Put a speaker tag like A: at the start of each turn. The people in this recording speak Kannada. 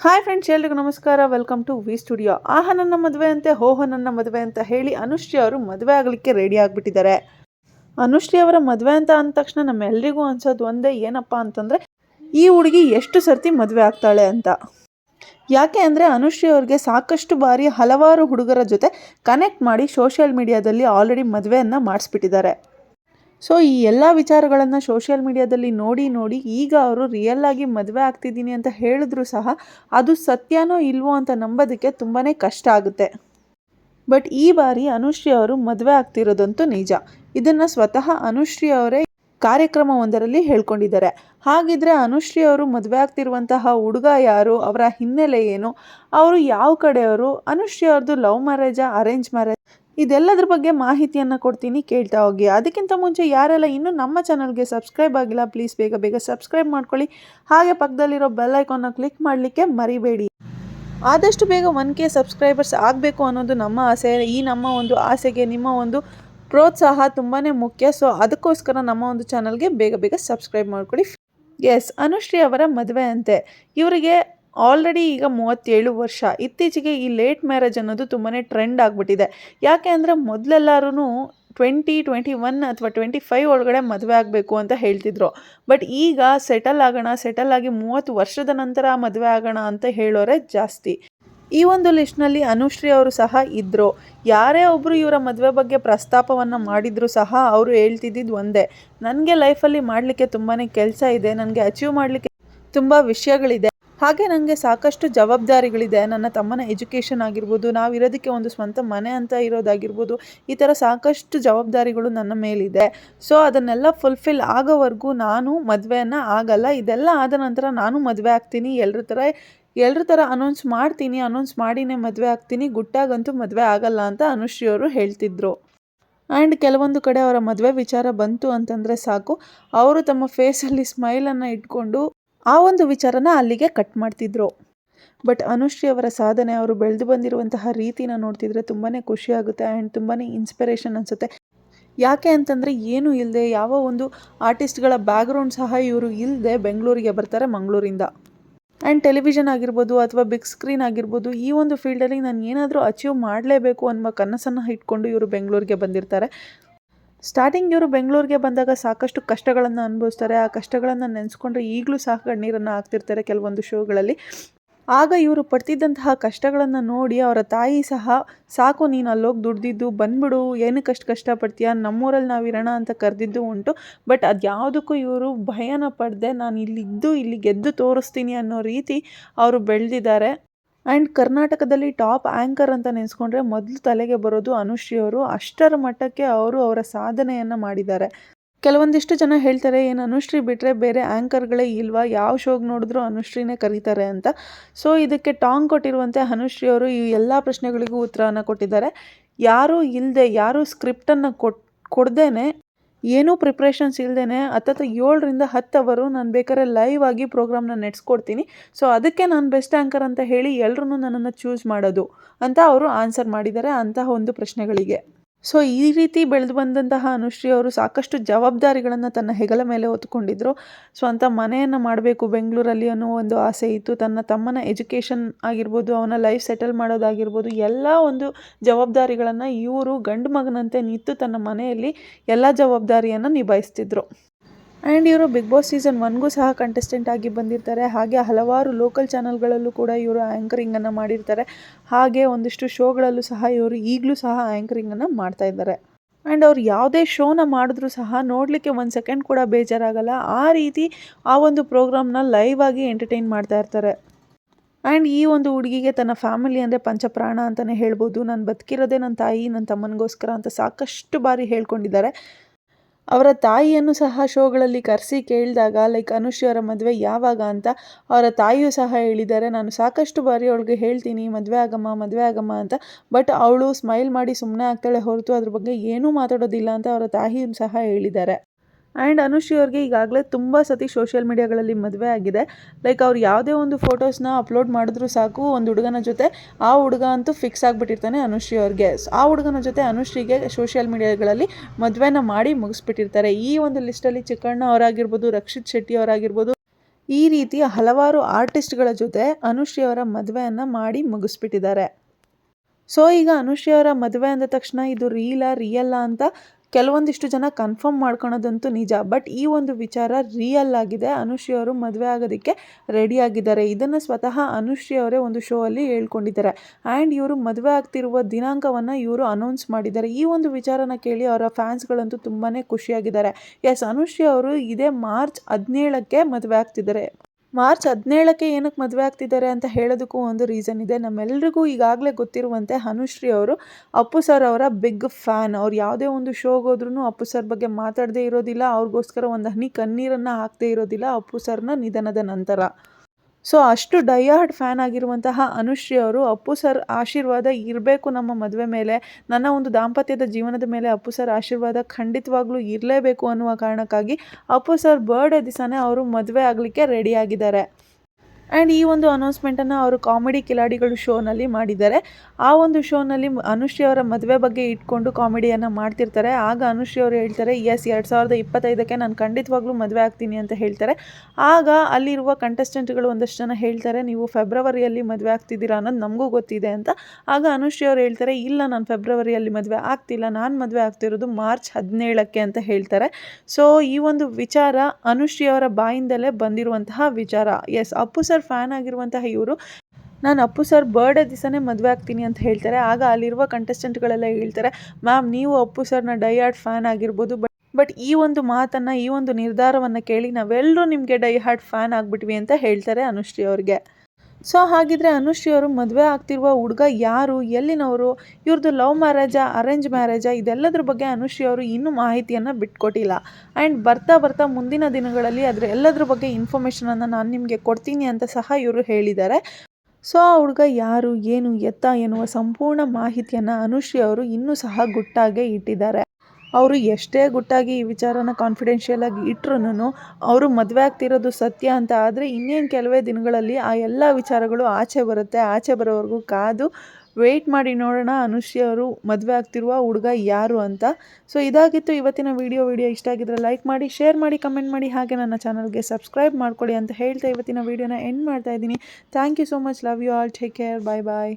A: ಹಾಯ್ ಫ್ರೆಂಡ್ಸ್, ಎಲ್ರಿಗೂ ನಮಸ್ಕಾರ. Welcome to V studio. ಆಹ, ನನ್ನ ಮದುವೆ ಅಂತೆ, ಹೋಹ, ನನ್ನ ಮದುವೆ ಅಂತ ಹೇಳಿ ಅನುಶ್ರೀ ಅವರು ಮದುವೆ ಆಗಲಿಕ್ಕೆ ರೆಡಿ ಆಗಿಬಿಟ್ಟಿದ್ದಾರೆ. ಅನುಶ್ರೀ ಅವರ ಮದುವೆ ಅಂತ ಅಂದ ತಕ್ಷಣ ನಮ್ಮೆಲ್ಲರಿಗೂ ಅನ್ಸೋದು ಒಂದೇ, ಏನಪ್ಪ ಅಂತಂದರೆ ಈ ಹುಡುಗಿ ಎಷ್ಟು ಸರ್ತಿ ಮದುವೆ ಆಗ್ತಾಳೆ ಅಂತ. ಯಾಕೆ ಅಂದರೆ ಅನುಶ್ರೀ ಅವ್ರಿಗೆ ಸಾಕಷ್ಟು ಬಾರಿ ಹಲವಾರು ಹುಡುಗರ ಜೊತೆ ಕನೆಕ್ಟ್ ಮಾಡಿ ಸೋಷಿಯಲ್ ಮೀಡಿಯಾದಲ್ಲಿ ಆಲ್ರೆಡಿ ಮದುವೆಯನ್ನು ಮಾಡಿಸ್ಬಿಟ್ಟಿದ್ದಾರೆ. ಸೊ ಈ ಎಲ್ಲ ವಿಚಾರಗಳನ್ನು ಸೋಷಿಯಲ್ ಮೀಡಿಯಾದಲ್ಲಿ ನೋಡಿ ನೋಡಿ ಈಗ ಅವರು ರಿಯಲ್ ಮದುವೆ ಆಗ್ತಿದ್ದೀನಿ ಅಂತ ಹೇಳಿದ್ರು ಸಹ ಅದು ಸತ್ಯನೋ ಇಲ್ವೋ ಅಂತ ನಂಬೋದಕ್ಕೆ ತುಂಬಾ ಕಷ್ಟ ಆಗುತ್ತೆ. ಬಟ್ ಈ ಬಾರಿ ಅನುಶ್ರೀ ಅವರು ಮದುವೆ ಆಗ್ತಿರೋದಂತೂ ನಿಜ. ಇದನ್ನು ಸ್ವತಃ ಅನುಶ್ರೀ ಅವರೇ ಕಾರ್ಯಕ್ರಮವೊಂದರಲ್ಲಿ ಹೇಳ್ಕೊಂಡಿದ್ದಾರೆ. ಹಾಗಿದ್ರೆ ಅನುಶ್ರೀ ಅವರು ಮದುವೆ ಆಗ್ತಿರುವಂತಹ ಹುಡುಗ ಯಾರು, ಅವರ ಹಿನ್ನೆಲೆ ಏನು, ಅವರು ಯಾವ ಕಡೆಯವರು, ಅನುಶ್ರೀ ಅವ್ರದ್ದು ಲವ್ ಮ್ಯಾರೇಜಾ ಅರೇಂಜ್ ಮ್ಯಾರೇಜ್ ಇದೆಲ್ಲದ್ರ ಬಗ್ಗೆ ಮಾಹಿತಿಯನ್ನು ಕೊಡ್ತೀನಿ ಕೇಳ್ತಾ ಹೋಗಿ. ಅದಕ್ಕಿಂತ ಮುಂಚೆ ಯಾರೆಲ್ಲ ಇನ್ನೂ ನಮ್ಮ ಚಾನಲ್ಗೆ ಸಬ್ಸ್ಕ್ರೈಬ್ ಆಗಿಲ್ಲ, ಪ್ಲೀಸ್ ಬೇಗ ಬೇಗ ಸಬ್ಸ್ಕ್ರೈಬ್ ಮಾಡ್ಕೊಳ್ಳಿ. ಹಾಗೆ ಪಕ್ಕದಲ್ಲಿರೋ ಬೆಲ್ ಐಕಾನ್ನ ಕ್ಲಿಕ್ ಮಾಡಲಿಕ್ಕೆ ಮರಿಬೇಡಿ. ಆದಷ್ಟು ಬೇಗ ಒನ್ ಕೆ ಸಬ್ಸ್ಕ್ರೈಬರ್ಸ್ ಆಗಬೇಕು ಅನ್ನೋದು ನಮ್ಮ ಆಸೆ. ಈ ನಮ್ಮ ಒಂದು ಆಸೆಗೆ, ನಿಮ್ಮ ಒಂದು ಪ್ರೋತ್ಸಾಹ ತುಂಬಾ ಮುಖ್ಯ. ಸೊ, ಅದಕ್ಕೋಸ್ಕರ ನಮ್ಮ ಒಂದು ಚಾನಲ್ಗೆ ಬೇಗ ಬೇಗ ಸಬ್ಸ್ಕ್ರೈಬ್ ಮಾಡ್ಕೊಳ್ಳಿ. ಎಸ್, ಅನುಶ್ರೀ ಅವರ ಮದುವೆ ಅಂತೆ ಇವರಿಗೆ ಆಲ್ರೆಡಿ ಈಗ ಮೂವತ್ತೇಳು ವರ್ಷ. ಇತ್ತೀಚೆಗೆ ಈ ಲೇಟ್ ಮ್ಯಾರೇಜ್ ಅನ್ನೋದು ತುಂಬಾ ಟ್ರೆಂಡ್ ಆಗಿಬಿಟ್ಟಿದೆ. ಯಾಕೆ ಅಂದರೆ ಮೊದಲೆಲ್ಲರೂ ಟ್ವೆಂಟಿ ಟ್ವೆಂಟಿ ಒನ್ ಅಥವಾ ಟ್ವೆಂಟಿ ಫೈವ್ ಒಳಗಡೆ ಮದುವೆ ಆಗಬೇಕು ಅಂತ ಹೇಳ್ತಿದ್ರು. ಬಟ್ ಈಗ ಸೆಟಲ್ ಆಗೋಣ, ಸೆಟಲ್ ಆಗಿ ಮೂವತ್ತು ವರ್ಷದ ನಂತರ ಮದುವೆ ಆಗೋಣ ಅಂತ ಹೇಳೋರೆ ಜಾಸ್ತಿ. ಈ ಒಂದು ಲಿಸ್ಟ್ನಲ್ಲಿ ಅನುಶ್ರೀ ಅವರು ಸಹ ಇದ್ದರು ಯಾರೇ ಒಬ್ಬರು ಇವರ ಮದುವೆ ಬಗ್ಗೆ ಪ್ರಸ್ತಾಪವನ್ನು ಮಾಡಿದರೂ ಸಹ ಅವರು ಹೇಳ್ತಿದ್ದಿದ್ದು ಒಂದೇ. ನನಗೆ ಲೈಫಲ್ಲಿ ಮಾಡಲಿಕ್ಕೆ ತುಂಬಾ ಕೆಲಸ ಇದೆ. ನನಗೆ ಅಚೀವ್ ಮಾಡಲಿಕ್ಕೆ ತುಂಬ ವಿಷಯಗಳಿದೆ. ಹಾಗೆ ನನಗೆ ಸಾಕಷ್ಟು ಜವಾಬ್ದಾರಿಗಳಿದೆ. ನನ್ನ ತಮ್ಮನ ಎಜುಕೇಷನ್ ಆಗಿರ್ಬೋದು ನಾವಿರೋದಕ್ಕೆ ಒಂದು ಸ್ವಂತ ಮನೆ ಅಂತ ಇರೋದಾಗಿರ್ಬೋದು, ಈ ಥರ ಸಾಕಷ್ಟು ಜವಾಬ್ದಾರಿಗಳು ನನ್ನ ಮೇಲಿದೆ. ಸೊ ಅದನ್ನೆಲ್ಲ ಫುಲ್ಫಿಲ್ ಆಗೋವರೆಗೂ ನಾನು ಮದುವೆಯನ್ನು ಆಗಲ್ಲ. ಇದೆಲ್ಲ ಆದ ನಂತರ ನಾನು ಮದುವೆ ಆಗ್ತೀನಿ. ಎಲ್ಲರ ಥರ ಎಲ್ಲರ ಥರ ಅನೌನ್ಸ್ ಮಾಡ್ತೀನಿ ಅನೌನ್ಸ್ ಮಾಡಿನೇ ಮದುವೆ ಆಗ್ತೀನಿ. ಗುಟ್ಟಾಗಂತೂ ಮದುವೆ ಆಗಲ್ಲ ಅಂತ ಅನುಶ್ರೀ ಅವರು ಹೇಳ್ತಿದ್ರು. ಆ್ಯಂಡ್ ಕೆಲವೊಂದು ಕಡೆ ಅವರ ಮದುವೆ ವಿಚಾರ ಬಂತು ಅಂತಂದರೆ ಸಾಕು. ಅವರು ತಮ್ಮ ಫೇಸಲ್ಲಿ ಸ್ಮೈಲನ್ನು ಇಟ್ಕೊಂಡು ಆ ಒಂದು ವಿಚಾರನ ಅಲ್ಲಿಗೆ ಕಟ್ ಮಾಡ್ತಿದ್ರು. ಬಟ್ ಅನುಶ್ರೀ ಅವರ ಸಾಧನೆ, ಅವರು ಬೆಳೆದು ಬಂದಿರುವಂತಹ ರೀತಿನ ನೋಡ್ತಿದ್ರೆ ತುಂಬಾ ಖುಷಿ ಆಗುತ್ತೆ ಆ್ಯಂಡ್ ತುಂಬಾ ಇನ್ಸ್ಪಿರೇಷನ್ ಅನಿಸುತ್ತೆ. ಯಾಕೆ ಅಂತಂದರೆ ಏನೂ ಇಲ್ಲದೆ ಯಾವ ಒಂದು ಆರ್ಟಿಸ್ಟ್ಗಳ ಬ್ಯಾಕ್ಗ್ರೌಂಡ್ ಸಹ ಇವರು ಇಲ್ಲದೆ ಬೆಂಗಳೂರಿಗೆ ಬರ್ತಾರೆ ಮಂಗಳೂರಿಂದ. ಆ್ಯಂಡ್ ಟೆಲಿವಿಷನ್ ಆಗಿರ್ಬೋದು ಅಥವಾ ಬಿಗ್ ಸ್ಕ್ರೀನ್ ಆಗಿರ್ಬೋದು, ಈ ಒಂದು ಫೀಲ್ಡಲ್ಲಿ ನಾನು ಏನಾದರೂ ಅಚೀವ್ ಮಾಡಲೇಬೇಕು ಅನ್ನೋ ಕನಸನ್ನು ಇಟ್ಕೊಂಡು ಇವರು ಬೆಂಗಳೂರಿಗೆ ಬಂದಿರ್ತಾರೆ. ಸ್ಟಾರ್ಟಿಂಗ್ ಇವರು ಬೆಂಗಳೂರಿಗೆ ಬಂದಾಗ ಸಾಕಷ್ಟು ಕಷ್ಟಗಳನ್ನು ಅನುಭವಿಸ್ತಾರೆ. ಆ ಕಷ್ಟಗಳನ್ನು ನೆನೆಸ್ಕೊಂಡ್ರೆ ಈಗಲೂ ಸಹ ಕಣ್ಣೀರನ್ನು ಹಾಕ್ತಿರ್ತಾರೆ ಕೆಲವೊಂದು ಶೋಗಳಲ್ಲಿ. ಆಗ ಇವರು ಪಡ್ತಿದ್ದಂತಹ ಕಷ್ಟಗಳನ್ನು ನೋಡಿ ಅವರ ತಾಯಿ ಸಹ, ಸಾಕು ನೀನು ಅಲ್ಲೋಗಿ ದುಡ್ದಿದ್ದು, ಬಂದ್ಬಿಡು. ಏನಕ್ಕಷ್ಟು ಕಷ್ಟಪಡ್ತೀಯ? ನಮ್ಮೂರಲ್ಲಿ ನಾವು ಇರೋಣ ಅಂತ ಕರೆದಿದ್ದು ಉಂಟು. ಬಟ್ ಅದು ಯಾವುದಕ್ಕೂ ಇವರು ಭಯನ ಪಡದೆ, ನಾನು ಇಲ್ಲಿದ್ದು, ಇಲ್ಲಿ ಗೆದ್ದು ತೋರಿಸ್ತೀನಿ ಅನ್ನೋ ರೀತಿ ಅವರು ಬೆಳೆದಿದ್ದಾರೆ. ಆ್ಯಂಡ್ ಕರ್ನಾಟಕದಲ್ಲಿ ಟಾಪ್ ಆ್ಯಂಕರ್ ಅಂತ ನೆನೆಸ್ಕೊಂಡ್ರೆ ಮೊದಲು ತಲೆಗೆ ಬರೋದು ಅನುಶ್ರೀ ಅವರು. ಅಷ್ಟರ ಮಟ್ಟಕ್ಕೆ ಅವರು ಅವರ ಸಾಧನೆಯನ್ನು ಮಾಡಿದ್ದಾರೆ. ಕೆಲವೊಂದಿಷ್ಟು ಜನ ಹೇಳ್ತಾರೆ, ಏನು ಅನುಶ್ರೀ ಬಿಟ್ಟರೆ ಬೇರೆ ಆ್ಯಂಕರ್ಗಳೇ ಇಲ್ವಾ? ಯಾವ ಶೋಗ್ ನೋಡಿದ್ರೂ ಅನುಶ್ರೀನೇ ಕರೀತಾರೆ ಅಂತ. ಸೊ, ಇದಕ್ಕೆ ಟಾಂಗ್ ಕೊಟ್ಟಿರುವಂತೆ ಅನುಶ್ರೀ ಅವರು ಈ ಎಲ್ಲ ಪ್ರಶ್ನೆಗಳಿಗೂ ಉತ್ತರವನ್ನು ಕೊಟ್ಟಿದ್ದಾರೆ. ಯಾರೂ ಇಲ್ಲದೆ ಯಾರೂ ಸ್ಕ್ರಿಪ್ಟನ್ನು ಕೊಟ್ ಕೊಡ್ದೇ ಏನೂ ಪ್ರಿಪ್ರೇಷನ್ಸ್ ಇಲ್ಲದೇ ಹತ್ತತ್ರ ಏಳರಿಂದ ಹತ್ತು ಅವರು ನಾನು ಬೇಕಾದ್ರೆ ಲೈವ್ ಆಗಿ ಪ್ರೋಗ್ರಾಮ್ನ ನಡೆಸ್ಕೊಡ್ತೀನಿ. ಸೊ ಅದಕ್ಕೆ ನಾನು ಬೆಸ್ಟ್ ಆ್ಯಂಕರ್ ಅಂತ ಹೇಳಿ ಎಲ್ಲರೂ ನನ್ನನ್ನು ಚೂಸ್ ಮಾಡೋದು ಅಂತ ಅವರು ಆನ್ಸರ್ ಮಾಡಿದ್ದಾರೆ ಅಂತಹ ಒಂದು ಪ್ರಶ್ನೆಗಳಿಗೆ. ಸೊ ಈ ರೀತಿ ಬೆಳೆದು ಬಂದಂತಹ ಅನುಶ್ರೀ ಅವರು ಸಾಕಷ್ಟು ಜವಾಬ್ದಾರಿಗಳನ್ನು ತನ್ನ ಹೆಗಲ ಮೇಲೆ ಹೊತ್ಕೊಂಡಿದ್ರು. ಸ್ವಂತ ಮನೆಯನ್ನು ಮಾಡಬೇಕು ಬೆಂಗಳೂರಲ್ಲಿ ಅನ್ನೋ ಒಂದು ಆಸೆ ಇತ್ತು. ತನ್ನ ತಮ್ಮನ ಎಜುಕೇಷನ್ ಆಗಿರ್ಬೋದು, ಅವನ ಲೈಫ್ ಸೆಟಲ್ ಮಾಡೋದಾಗಿರ್ಬೋದು, ಎಲ್ಲ ಒಂದು ಜವಾಬ್ದಾರಿಗಳನ್ನು ಇವರು ಗಂಡು ಮಗನಂತೆ ನಿಂತು ತನ್ನ ಮನೆಯಲ್ಲಿ ಎಲ್ಲ ಜವಾಬ್ದಾರಿಯನ್ನು ನಿಭಾಯಿಸ್ತಿದ್ರು. ಆ್ಯಂಡ್ ಇವರು ಬಿಗ್ ಬಾಸ್ ಸೀಸನ್ ಒನ್ಗೂ ಸಹ ಕಂಟೆಸ್ಟೆಂಟ್ ಆಗಿ ಬಂದಿರ್ತಾರೆ. ಹಾಗೆ ಹಲವಾರು ಲೋಕಲ್ ಚಾನಲ್ಗಳಲ್ಲೂ ಕೂಡ ಇವರು ಆ್ಯಂಕರಿಂಗನ್ನು ಮಾಡಿರ್ತಾರೆ. ಹಾಗೆ ಒಂದಿಷ್ಟು ಶೋಗಳಲ್ಲೂ ಸಹ ಇವರು ಈಗಲೂ ಸಹ ಆ್ಯಂಕರಿಂಗನ್ನು ಮಾಡ್ತಾ ಇದ್ದಾರೆ. ಆ್ಯಂಡ್ ಅವ್ರು ಯಾವುದೇ ಶೋನ ಮಾಡಿದ್ರೂ ಸಹ ನೋಡಲಿಕ್ಕೆ ಒಂದು ಸೆಕೆಂಡ್ ಕೂಡ ಬೇಜಾರಾಗಲ್ಲ. ಆ ರೀತಿ ಆ ಒಂದು ಪ್ರೋಗ್ರಾಮ್ನ ಲೈವ್ ಆಗಿ ಎಂಟರ್ಟೈನ್ ಮಾಡ್ತಾ ಇರ್ತಾರೆ. ಆ್ಯಂಡ್ ಈ ಒಂದು ಹುಡುಗಿಗೆ ತನ್ನ ಫ್ಯಾಮಿಲಿ ಅಂದರೆ ಪಂಚಪ್ರಾಣ ಅಂತಲೇ ಹೇಳ್ಬೋದು. ನಾನು ಬದುಕಿರೋದೇ ನನ್ನ ತಾಯಿ ನನ್ನ ತಮ್ಮನಿಗೋಸ್ಕರ ಅಂತ ಸಾಕಷ್ಟು ಬಾರಿ ಹೇಳ್ಕೊಂಡಿದ್ದಾರೆ. ಅವರ ತಾಯಿಯನ್ನು ಸಹ ಶೋಗಳಲ್ಲಿ ಕರೆಸಿ ಕೇಳಿದಾಗ, ಲೈಕ್, ಅನುಶ್ರೀ ಅವರ ಮದುವೆ ಯಾವಾಗ ಅಂತ ಅವರ ತಾಯಿಯೂ ಸಹ ಹೇಳಿದ್ದಾರೆ. ನಾನು ಸಾಕಷ್ಟು ಬಾರಿ ಅವಳಿಗೆ ಹೇಳ್ತೀನಿ, ಮದುವೆ ಆಗಮ್ಮ ಮದುವೆ ಆಗಮ್ಮ ಅಂತ. ಬಟ್ ಅವಳು ಸ್ಮೈಲ್ ಮಾಡಿ ಸುಮ್ಮನೆ ಆಗ್ತಾಳೆ ಹೊರತು ಅದ್ರ ಬಗ್ಗೆ ಏನೂ ಮಾತಾಡೋದಿಲ್ಲ ಅಂತ ಅವರ ತಾಯಿಯೂ ಸಹ ಹೇಳಿದ್ದಾರೆ. ಆ್ಯಂಡ್ ಅನುಶ್ರೀ ಅವ್ರಿಗೆ ಈಗಾಗಲೇ ತುಂಬ ಸತಿ ಸೋಷಿಯಲ್ ಮೀಡಿಯಾಗಳಲ್ಲಿ ಮದುವೆ ಆಗಿದೆ. ಲೈಕ್ ಅವ್ರು ಯಾವುದೇ ಒಂದು ಫೋಟೋಸ್ನ ಅಪ್ಲೋಡ್ ಮಾಡಿದ್ರು ಸಾಕು, ಒಂದು ಹುಡುಗನ ಜೊತೆ ಆ ಹುಡುಗ ಅಂತೂ ಫಿಕ್ಸ್ ಆಗಿಬಿಟ್ಟಿರ್ತಾನೆ ಅನುಶ್ರೀ ಅವ್ರಿಗೆ. ಆ ಹುಡುಗನ ಜೊತೆ ಅನುಶ್ರೀಗೆ ಸೋಷಿಯಲ್ ಮೀಡಿಯಾಗಳಲ್ಲಿ ಮದುವೆನ ಮಾಡಿ ಮುಗಿಸ್ಬಿಟ್ಟಿರ್ತಾರೆ. ಈ ಒಂದು ಲಿಸ್ಟಲ್ಲಿ ಚಿಕ್ಕಣ್ಣ ಅವರಾಗಿರ್ಬೋದು, ರಕ್ಷಿತ್ ಶೆಟ್ಟಿ ಅವರಾಗಿರ್ಬೋದು, ಈ ರೀತಿ ಹಲವಾರು ಆರ್ಟಿಸ್ಟ್ಗಳ ಜೊತೆ ಅನುಶ್ರೀ ಅವರ ಮದುವೆಯನ್ನು ಮಾಡಿ ಮುಗಿಸ್ಬಿಟ್ಟಿದ್ದಾರೆ. ಸೊ ಈಗ ಅನುಶ್ರೀ ಅವರ ಮದುವೆ ಅಂದ ತಕ್ಷಣ ಇದು ರೀಲಾ ರಿಯಲ್ಲಾ ಅಂತ ಕೆಲವೊಂದಿಷ್ಟು ಜನ ಕನ್ಫರ್ಮ್ ಮಾಡ್ಕೊಳೋದಂತೂ ನಿಜ. ಬಟ್ ಈ ಒಂದು ವಿಚಾರ ರಿಯಲ್ ಆಗಿದೆ. ಅನುಶ್ರೀ ಅವರು ಮದುವೆ ಆಗೋದಕ್ಕೆ ರೆಡಿ ಆಗಿದ್ದಾರೆ. ಇದನ್ನು ಸ್ವತಃ ಅನುಶ್ರೀ ಅವರೇ ಒಂದು ಶೋ ಅಲ್ಲಿ ಹೇಳ್ಕೊಂಡಿದ್ದಾರೆ. ಆ್ಯಂಡ್ ಇವರು ಮದುವೆ ಆಗ್ತಿರುವ ದಿನಾಂಕವನ್ನು ಇವರು ಅನೌನ್ಸ್ ಮಾಡಿದ್ದಾರೆ. ಈ ಒಂದು ವಿಚಾರನ ಕೇಳಿ ಅವರ ಫ್ಯಾನ್ಸ್ಗಳಂತೂ ತುಂಬಾ ಖುಷಿಯಾಗಿದ್ದಾರೆ. ಎಸ್ ಅನುಶ್ರೀ ಅವರು ಇದೇ ಮಾರ್ಚ್ ಹದಿನೇಳಕ್ಕೆ ಮದುವೆ ಆಗ್ತಿದ್ದಾರೆ. ಮಾರ್ಚ್ ಹದಿನೇಳಕ್ಕೆ ಏನಕ್ಕೆ ಮದುವೆ ಆಗ್ತಿದ್ದಾರೆ ಅಂತ ಹೇಳೋದಕ್ಕೂ ಒಂದು ರೀಸನ್ ಇದೆ. ನಮ್ಮೆಲ್ರಿಗೂ ಈಗಾಗಲೇ ಗೊತ್ತಿರುವಂತೆ ಅನುಶ್ರೀ ಅವರು ಅಪ್ಪು ಸರ್ ಅವರ ಬಿಗ್ ಫ್ಯಾನ್. ಅವ್ರು ಯಾವುದೇ ಒಂದು ಶೋಗೆ ಹೋದ್ರೂ ಅಪ್ಪು ಸರ್ ಬಗ್ಗೆ ಮಾತಾಡದೇ ಇರೋದಿಲ್ಲ. ಅವ್ರಿಗೋಸ್ಕರ ಒಂದು ಹನಿ ಕಣ್ಣೀರನ್ನು ಹಾಕದೇ ಇರೋದಿಲ್ಲ ಅಪ್ಪು ಸರ್ನ ನಿಧನದ ನಂತರ. ಸೊ ಅಷ್ಟು ಡೈಯಾರ್ಡ್ ಫ್ಯಾನ್ ಆಗಿರುವಂತಹ ಅನುಶ್ರೀ ಅವರು, ಅಪ್ಪು ಸರ್ ಆಶೀರ್ವಾದ ಇರಬೇಕು ನಮ್ಮ ಮದುವೆ ಮೇಲೆ. ನನ್ನ ಒಂದು ದಾಂಪತ್ಯದ ಜೀವನದ ಮೇಲೆ ಅಪ್ಪು ಸರ್ ಆಶೀರ್ವಾದ ಖಂಡಿತವಾಗ್ಲೂ ಇರಲೇಬೇಕು ಅನ್ನುವ ಕಾರಣಕ್ಕಾಗಿ ಅಪ್ಪು ಸರ್ ಬರ್ಡೇ ದಿವಸನೇ ಅವರು ಮದುವೆ ಆಗಲಿಕ್ಕೆ ರೆಡಿಯಾಗಿದ್ದಾರೆ ಆ್ಯಂಡ್ ಈ ಒಂದು ಅನೌನ್ಸ್ಮೆಂಟನ್ನು ಅವರು ಕಾಮಿಡಿ ಕಿಲಾಡಿಗಳು ಶೋನಲ್ಲಿ ಮಾಡಿದ್ದಾರೆ. ಆ ಒಂದು ಶೋನಲ್ಲಿ ಅನುಶ್ರೀ ಅವರ ಮದುವೆ ಬಗ್ಗೆ ಇಟ್ಕೊಂಡು ಕಾಮಿಡಿಯನ್ನು ಮಾಡ್ತಿರ್ತಾರೆ. ಆಗ ಅನುಶ್ರೀ ಅವರು ಹೇಳ್ತಾರೆ ಎಸ್ ಎರಡು ಸಾವಿರದ ಇಪ್ಪತ್ತೈದಕ್ಕೆ ನಾನು ಖಂಡಿತವಾಗ್ಲೂ ಮದುವೆ ಆಗ್ತೀನಿ ಅಂತ ಹೇಳ್ತಾರೆ. ಆಗ ಅಲ್ಲಿರುವ ಕಂಟೆಸ್ಟೆಂಟ್ಗಳು ಒಂದಷ್ಟು ಜನ ಹೇಳ್ತಾರೆ, ನೀವು ಫೆಬ್ರವರಿಯಲ್ಲಿ ಮದುವೆ ಆಗ್ತಿದ್ದೀರಾ ಅನ್ನೋದು ನಮಗೂ ಗೊತ್ತಿದೆ ಅಂತ. ಆಗ ಅನುಶ್ರೀ ಅವರು ಹೇಳ್ತಾರೆ, ಇಲ್ಲ, ನಾನು ಫೆಬ್ರವರಿಯಲ್ಲಿ ಮದುವೆ ಆಗ್ತಿಲ್ಲ. ನಾನು ಮದುವೆ ಆಗ್ತಿರೋದು ಮಾರ್ಚ್ ಹದಿನೇಳಕ್ಕೆ ಅಂತ ಹೇಳ್ತಾರೆ. ಸೊ ಈ ಒಂದು ವಿಚಾರ ಅನುಶ್ರೀ ಅವರ ಬಾಯಿಂದಲೇ ಬಂದಿರುವಂತಹ ವಿಚಾರ. ಎಸ್ ಅಪ್ಪು ಸರ್ ಫ್ಯಾನ್ ಆಗಿರುವಂತಹ ಇವರು. ನಾನು ಅಪ್ಪು ಸರ್ ಬರ್ಡೇ ದಿವಸನೇ ಮದುವೆ ಆಗ್ತೀನಿ ಅಂತ ಹೇಳ್ತಾರೆ. ಆಗ ಅಲ್ಲಿರುವ ಕಂಟೆಸ್ಟೆಂಟ್ಗಳೆಲ್ಲ ಹೇಳ್ತಾರೆ ಮ್ಯಾಮ್ ನೀವು ಅಪ್ಪು ಸರ್ನ ಡೈಯಾರ್ಡ್ ಫ್ಯಾನ್ ಆಗಿರ್ಬೋದು ಬಟ್ ಬಟ್ ಈ ಒಂದು ಮಾತನ್ನು, ಈ ಒಂದು ನಿರ್ಧಾರವನ್ನು ಕೇಳಿ ನಾವೆಲ್ಲರೂ ನಿಮಗೆ ಡೈ ಹಾರ್ಟ್ ಫ್ಯಾನ್ ಆಗಿಬಿಟ್ವಿ ಅಂತ ಹೇಳ್ತಾರೆ ಅನುಶ್ರೀ ಅವ್ರಿಗೆ. ಸೊ ಹಾಗಿದ್ರೆ ಅನುಶ್ರೀ ಅವರು ಮದುವೆ ಆಗ್ತಿರುವ ಹುಡುಗ ಯಾರು, ಎಲ್ಲಿನವರು ಇವ್ರದ್ದು ಲವ್ ಮ್ಯಾರೇಜಾ, ಅರೇಂಜ್ ಮ್ಯಾರೇಜಾ, ಇದೆಲ್ಲದ್ರ ಬಗ್ಗೆ ಅನುಶ್ರೀ ಅವರು ಇನ್ನೂ ಮಾಹಿತಿಯನ್ನು ಬಿಟ್ಕೊಟ್ಟಿಲ್ಲ. ಆ್ಯಂಡ್ ಬರ್ತಾ ಬರ್ತಾ ಮುಂದಿನ ದಿನಗಳಲ್ಲಿ ಅದರ ಎಲ್ಲದ್ರ ಬಗ್ಗೆ ಇನ್ಫಾರ್ಮೇಷನನ್ನು ನಾನು ನಿಮಗೆ ಕೊಡ್ತೀನಿ ಅಂತ ಸಹ ಇವರು ಹೇಳಿದ್ದಾರೆ. ಸೊ ಆ ಹುಡುಗ ಯಾರು, ಏನು, ಎತ್ತ ಎನ್ನುವ ಸಂಪೂರ್ಣ ಮಾಹಿತಿಯನ್ನು ಅನುಶ್ರೀ ಅವರು ಇನ್ನೂ ಸಹ ಗುಟ್ಟಾಗೆ ಇಟ್ಟಿದ್ದಾರೆ. ಅವರು ಎಷ್ಟೇ ಗುಟ್ಟಾಗಿ ಈ ವಿಚಾರನ ಕಾನ್ಫಿಡೆನ್ಷಿಯಲ್ ಆಗಿ ಇಟ್ರೂ ಅವರು ಮದುವೆ ಆಗ್ತಿರೋದು ಸತ್ಯ ಅಂತ ಆದರೆ ಇನ್ನೇನು ಕೆಲವೇ ದಿನಗಳಲ್ಲಿ ಆ ಎಲ್ಲ ವಿಚಾರಗಳು ಆಚೆ ಬರುತ್ತೆ. ಆಚೆ ಬರೋವರೆಗೂ ಕಾದು ವೆಯ್ಟ್ ಮಾಡಿ ನೋಡೋಣ ಅನುಶ್ರೀ ಅವರು ಮದುವೆ ಆಗ್ತಿರುವ ಹುಡುಗ ಯಾರು ಅಂತ. ಸೊ ಇದಾಗಿತ್ತು ಇವತ್ತಿನ ವಿಡಿಯೋ ವಿಡಿಯೋ ಇಷ್ಟ ಆಗಿದ್ರೆ ಲೈಕ್ ಮಾಡಿ ಶೇರ್ ಮಾಡಿ ಕಮೆಂಟ್ ಮಾಡಿ. ಹಾಗೆ ನನ್ನ ಚಾನಲ್ಗೆ ಸಬ್ಸ್ಕ್ರೈಬ್ ಮಾಡ್ಕೊಳ್ಳಿ ಅಂತ ಹೇಳ್ತಾ ಇವತ್ತಿನ ವೀಡಿಯೋನ ಎಂಡ್ ಮಾಡ್ತಾ ಇದ್ದೀನಿ. Thank you so much love you all take care bye bye